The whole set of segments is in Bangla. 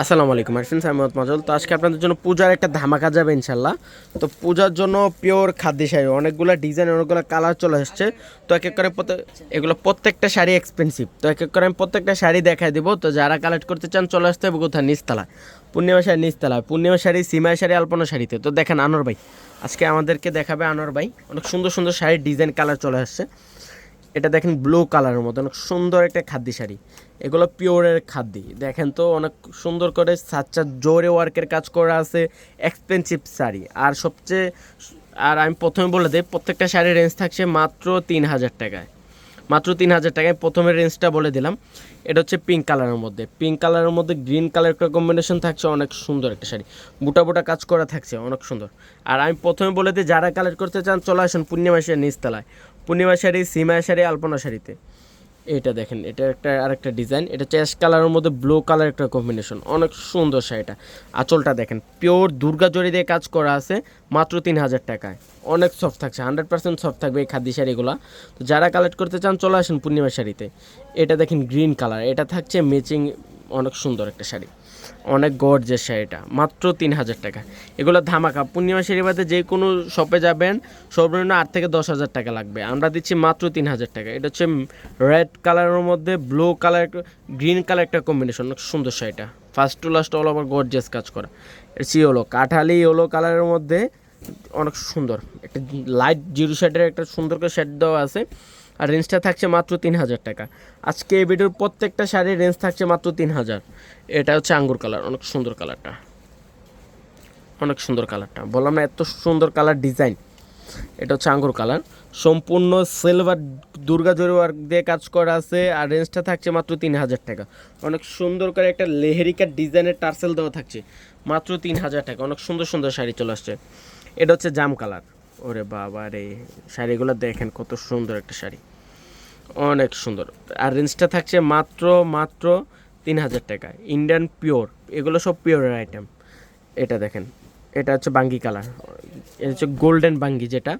আসসালামু আলাইকুম আরফিন সাইমত মাজল। তো আজকে আপনাদের জন্য পূজার একটা ধামাকা যাবে ইনশাল্লাহ তো পূজার জন্য পিওর খাদ্য শাড়ি, অনেকগুলো ডিজাইন অনেকগুলো কালার চলে আসছে। তো এক এক করে এগুলো প্রত্যেকটা শাড়ি এক্সপেন্সিভ তো এক এক করে আমি প্রত্যেকটা শাড়ি দেখাই দিব। তো যারা কালেক্ট করতে চান, চলে আসতে হবে কোথায়? নিচতলায় পূর্ণিমা শাড়ি নিচতলায় পূর্ণিমা শাড়ি সীমায় শাড়ি, আলপনা শাড়িতে। তো দেখেন আনোয়ার ভাই, আজকে আমাদেরকে দেখাবে আনোয়ার ভাই। অনেক সুন্দর সুন্দর শাড়ির ডিজাইন কালার চলে আসছে। এটা দেখেন ব্লু কালারের মতো, অনেক সুন্দর একটা খাদ্য শাড়ি। এগুলো পিওরের খাদ্য দেখেন তো, অনেক সুন্দর করে সাচ্চা জোরে ওয়ার্কের কাজ করা আছে এক্সপেন্সিভ শাড়ি। আর সবচেয়ে আর আমি প্রথমে বলে দিই, প্রত্যেকটা শাড়ির রেঞ্জ থাকছে মাত্র তিন হাজার টাকায়। মাত্র তিন হাজার টাকায় প্রথমে রেঞ্জটা বলে দিলাম। এটা হচ্ছে পিঙ্ক কালারের মধ্যে। পিঙ্ক কালারের মধ্যে গ্রিন কালার একটা কম্বিনেশন থাকছে অনেক সুন্দর একটা শাড়ি। বুটা বুটা কাজ করা থাকছে, অনেক সুন্দর। আর আমি প্রথমে বলে দিই, যারা কালেক্ট করতে চান, চলে আসুন পূর্ণিমা শাড়ি নিচতলায়। পূর্ণিমা শাড়ি, সীমা শাড়ি, আলপনা শাড়িতে। এটা দেখেন, এটা একটা আরেকটা ডিজাইন এটা চেস কালারের মধ্যে ব্লু কালার একটা কম্বিনেশন অনেক সুন্দর শাড়িটা। আঁচলটা দেখেন পিওর দুর্গা জড়ি দিয়ে কাজ করা আছে, মাত্র তিন হাজার টাকায়। অনেক সফট থাকছে হান্ড্রেড পার্সেন্ট সফট থাকবে এই খাদি শাড়িগুলো। তো যারা কালেক্ট করতে চান, চলে আসেন পূর্ণিমা শাড়িতে। এটা দেখেন গ্রিন কালার এটা থাকছে ম্যাচিং অনেক সুন্দর একটা শাড়ি। অনেক গর্জের শাড়িটা, মাত্র তিন হাজার টাকা। এগুলো ধামাকা, পূর্ণিমা শাড়ি বাদে যে কোনো শপে যাবেন, সর্বনিম্ন আট থেকে দশ হাজার টাকা লাগবে। আমরা দিচ্ছি মাত্র তিন হাজার টাকা। এটা হচ্ছে রেড কালারের মধ্যে ব্লু কালার গ্রিন কালার একটা কম্বিনেশন অনেক সুন্দর শাড়িটা। First to last all over gorgeous কাজ করা। এটা ইয়েলো কাঠালি ইয়েলো কালারের মধ্যে অনেক সুন্দর। একটা লাইট জিরো শেডের একটা সুন্দর করে শেড দেওয়া আছে। আর রেঞ্জটা থাকছে মাত্র তিন হাজার টাকা। আজকে এই ভিডিওর প্রত্যেকটা শাড়ির রেঞ্জ থাকছে মাত্র তিন হাজার এটা হচ্ছে আঙ্গুর কালার অনেক সুন্দর কালারটা অনেক সুন্দর কালারটা বললাম না, এত সুন্দর কালার ডিজাইন এটা হচ্ছে আঙ্গুর কালার সম্পূর্ণ সিলভার দুর্গা জরি ওয়ার্ক দিয়ে কাজ করা আছে আর রেঞ্জটা থাকছে মাত্র তিন হাজার টাকা। অনেক সুন্দর করে একটা লেহেরিকার ডিজাইনের টার্সেল দেওয়া থাকছে। মাত্র তিন হাজার টাকা। অনেক সুন্দর সুন্দর শাড়ি চলে আসছে। এটা হচ্ছে জাম কালার ওরে বাবা রে শাড়িগুলো দেখেন কত সুন্দর একটা শাড়ি। অনেক সুন্দর। আর রেঞ্জটা থাকছে মাত্র মাত্র তিন হাজার টাকা। ইন্ডিয়ান পিওর এগুলো সব পিওরের আইটেম এটা দেখেন, এটা হচ্ছে বাঙ্গি কালার এটা হচ্ছে গোল্ডেন বাঙ্গি যেটা,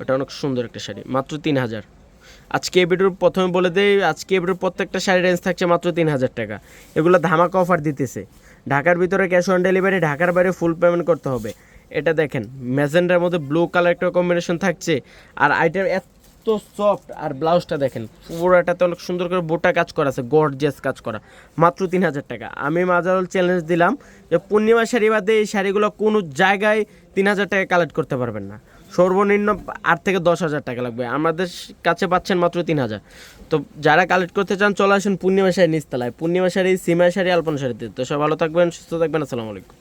ওটা অনেক সুন্দর একটা শাড়ি, মাত্র তিন হাজার আজকে এই ভিডিওর প্রথমে বলে দেই, আজকে এই ভিডিওর প্রত্যেকটা শাড়ি রেঞ্জ থাকছে মাত্র তিন হাজার টাকা। এগুলো ধামাকা অফার দিতেছে। ঢাকার ভিতরে ক্যাশ অন ডেলিভারি ঢাকার বাইরে ফুল পেমেন্ট করতে হবে। এটা দেখেন, ম্যাজেন্ডার মধ্যে ব্লু কালার একটা কম্বিনেশন থাকছে। আর আইটেম এত সফট আর ব্লাউজটা দেখেন পুরোটাতে অনেক সুন্দর করে বোটা কাজ করা আছে গর্জিয়াস কাজ করা। মাত্র তিন হাজার টাকা। আমি মাজারুল চ্যালেঞ্জ দিলাম যে পূর্ণিমা শাড়ি বাদে এই শাড়িগুলো কোনো জায়গায় তিন হাজার টাকা কালেক্ট করতে পারবেন না। সর্বনিম্ন আট থেকে দশ হাজার টাকা লাগবে। আমাদের কাছে পাচ্ছেন মাত্র তিন হাজার। তো যারা কালেক্ট করতে চান, চলে আসুন পূর্ণিমা শাড়ি নিচতলায়। পূর্ণিমা শাড়ি, সীমা শাড়ি, আলপনা শাড়িতে। তো সব ভালো থাকবেন, সুস্থ থাকবেন, আসসালামু আলাইকুম।